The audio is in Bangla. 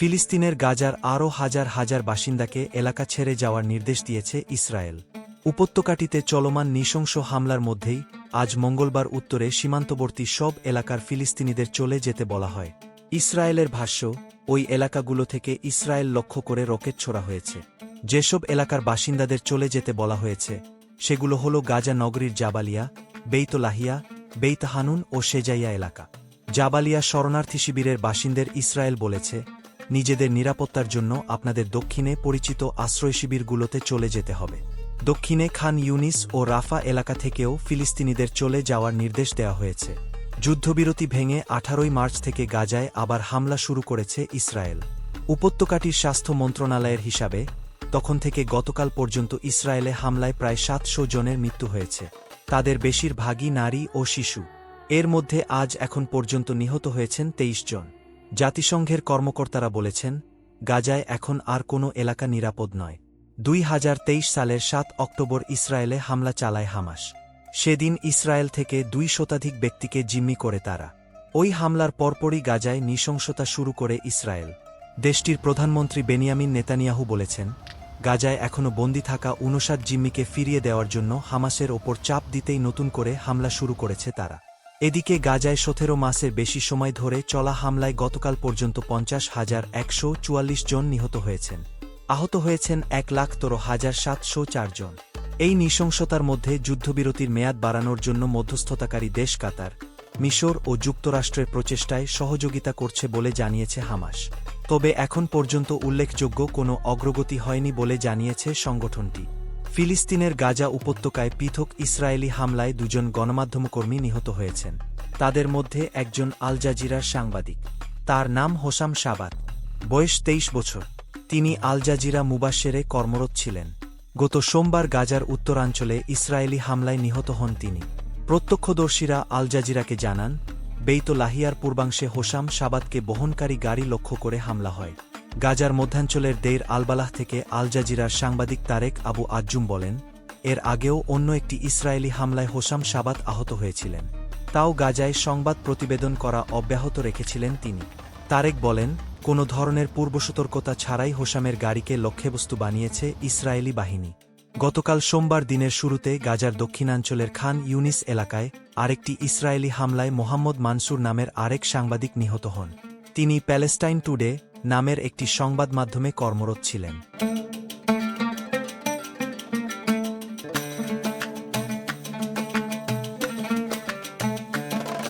ফিলিস্তিনের গাজার আরও হাজার হাজার বাসিন্দাকে এলাকা ছেড়ে যাওয়ার নির্দেশ দিয়েছে ইসরায়েল। উপত্যকাটিতে চলমান নৃশংস হামলার মধ্যেই আজ মঙ্গলবার উত্তরে সীমান্তবর্তী সব এলাকার ফিলিস্তিনিদের চলে যেতে বলা হয়। ইসরায়েলের ভাষ্য, ওই এলাকাগুলো থেকে ইসরায়েল লক্ষ্য করে রকেট ছোড়া হয়েছে। যেসব এলাকার বাসিন্দাদের চলে যেতে বলা হয়েছে, সেগুলো হল গাজা নগরীর জাবালিয়া, বেইতলাহিয়া, বেইতহানুন ও সেজাইয়া এলাকা। জাবালিয়া শরণার্থী শিবিরের বাসিন্দের ইসরায়েল বলেছে নিজেদের নিরাপত্তার জন্য আপনাদের দক্ষিণে পরিচিত আশ্রয় শিবিরগুলোতে চলে যেতে হবে। দক্ষিণে খান ইউনিস ও রাফা এলাকা থেকেও ফিলিস্তিনিদের চলে যাওয়ার নির্দেশ দেওয়া হয়েছে। যুদ্ধবিরতি ভেঙে আঠারোই মার্চ থেকে গাজায় আবার হামলা শুরু করেছে ইসরায়েল। উপত্যকাটির স্বাস্থ্য মন্ত্রণালয়ের হিসাবে, তখন থেকে গতকাল পর্যন্ত ইসরায়েলে হামলায় প্রায় সাতশো জনের মৃত্যু হয়েছে। তাদের বেশিরভাগই নারী ও শিশু। এর মধ্যে আজ এখন পর্যন্ত নিহত হয়েছেন তেইশ জন। জাতিসংঘের কর্মকর্তারা বলেছেন, গাজায় এখন আর কোনো এলাকা নিরাপদ নয়। দুই সালের সাত অক্টোবর ইসরায়েলে হামলা চালায় হামাস। সেদিন ইসরায়েল থেকে দুই শতাধিক ব্যক্তিকে জিম্মি করে তারা। ওই হামলার পরপরই গাজায় নৃশংসতা শুরু করে ইসরায়েল। দেশটির প্রধানমন্ত্রী বেনিয়ামিন নেতানিয়াহু বলেছেন, গাজায় এখনও বন্দী থাকা উনষাট জিম্মিকে ফিরিয়ে দেওয়ার জন্য হামাসের ওপর চাপ দিতেই নতুন করে হামলা শুরু করেছে তারা। এদিকে গাজায় সতেরো মাসের বেশি সময় ধরে চলা হামলায় গতকাল পর্যন্ত পঞ্চাশ হাজার একশো চুয়াল্লিশ জন নিহত হয়েছেন। আহত হয়েছেন এক লাখ তেরো হাজার সাতশো চার জন। এই নৃশংসতার মধ্যে যুদ্ধবিরতির মেয়াদ বাড়ানোর জন্য মধ্যস্থতাকারী দেশ কাতার, মিশর ও যুক্তরাষ্ট্রের প্রচেষ্টায় সহযোগিতা করছে বলে জানিয়েছে হামাস। তবে এখন পর্যন্ত উল্লেখযোগ্য কোনো অগ্রগতি হয়নি বলে জানিয়েছে সংগঠনটি। ফিলিস্তিনের গাজা উপত্যকায় পৃথক ইসরায়েলি হামলায় দুজন গণমাধ্যমকর্মী নিহত হয়েছেন। তাদের মধ্যে একজন আল জাজিরার সাংবাদিক। তার নাম হোসাম সাবাত বয়স তেইশ বছর। তিনি আল জাজিরা মুবাসেরে কর্মরত ছিলেন। গত সোমবার গাজার উত্তরাঞ্চলে ইসরায়েলি হামলায় নিহত হন তিনি। প্রত্যক্ষদর্শীরা আল জাজিরাকে জানান বেইতলাহিয়ার পূর্বাংশে হোসাম সাবাতকে বহনকারী গাড়ি লক্ষ্য করে হামলা হয়। গাজার মধ্যাঞ্চলের দেইর আলবালাহ থেকে আল জাজিরার সাংবাদিক তারেক আবু আজ্জুম বলেন, এর আগেও অন্য একটি ইসরায়েলি হামলায় হোসাম সাবাত আহত হয়েছিলেন। তাও গাজায় সংবাদ প্রতিবেদন করা অব্যাহত রেখেছিলেন তিনি। তারেক বলেন, কোনো ধরনের পূর্বসতর্কতা ছাড়াই হোসামের গাড়িকে লক্ষ্যবস্তু বানিয়েছে ইসরায়েলি বাহিনী। গতকাল সোমবার দিনের শুরুতে গাজার দক্ষিণাঞ্চলের খান ইউনিস এলাকায় আরেকটি ইসরায়েলি হামলায় মোহাম্মদ মানসুর নামের আরেক সাংবাদিক নিহত হন। তিনি প্যালেস্টাইন টুডে নামের একটি সংবাদ মাধ্যমে কর্মরত ছিলেন।